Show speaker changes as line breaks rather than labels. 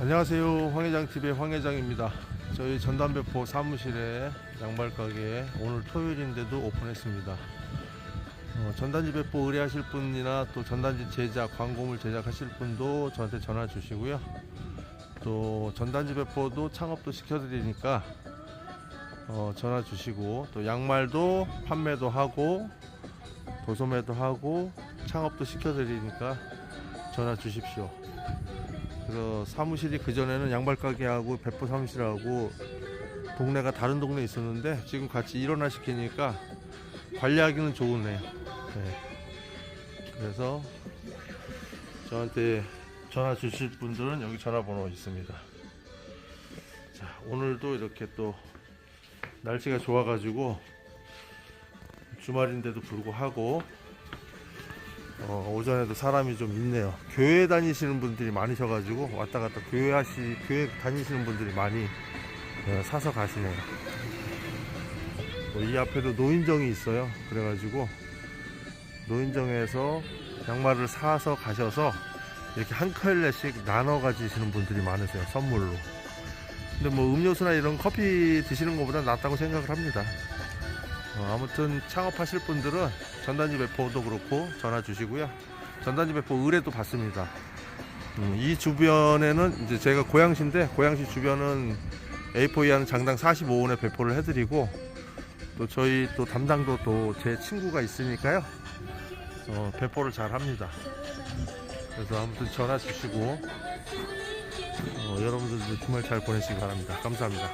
안녕하세요. 황회장TV의 황회장입니다. 저희 전담배포 사무실에 양말 가게 오늘 토요일인데도 오픈했습니다. 어, 전단지 배포 의뢰하실 분이나 또 전단지 제작 광고물 제작하실 분도 저한테 전화 주시고요. 또 전단지 배포도 창업도 시켜드리니까 어, 전화 주시고 또 양말도 판매도 하고 도소매도 하고 창업도 시켜드리니까 전화 주십시오 그래서 사무실이 그전에는 양말 가게하고 배포 사무실하고 동네가 다른 동네에 있었는데 지금 같이 일어나 시키니까 관리하기는 좋으네요. 네. 그래서 저한테 전화 주실 분들은 여기 전화번호 있습니다. 자, 오늘도 이렇게 또 날씨가 좋아가지고 주말인데도 불구하고 어, 오전에도 사람이 좀 있네요. 교회 다니시는 분들이 많으셔가지고 왔다 갔다 교회 하시 교회 다니시는 분들이 많이 어, 사서 가시네요. 뭐 이 앞에도 노인정이 있어요. 그래가지고 노인정에서 양말을 사서 가셔서 이렇게 한 켤레씩 나눠 가지시는 분들이 많으세요. 선물로. 근데 뭐 음료수나 이런 커피 드시는 것보다 낫다고 생각을 합니다. 어, 아무튼 창업하실 분들은 전단지 배포도 그렇고 전화 주시고요. 전단지 배포 의뢰도 받습니다. 음, 이 주변에는 이제 제가 고양시인데 고양시 주변은 A4 이하는 장당 45원에 배포를 해드리고 또 저희 또 담당도 또 제 친구가 있으니까요. 어, 배포를 잘 합니다. 그래서 아무튼 전화 주시고 어, 여러분들도 주말 잘 보내시기 바랍니다. 감사합니다.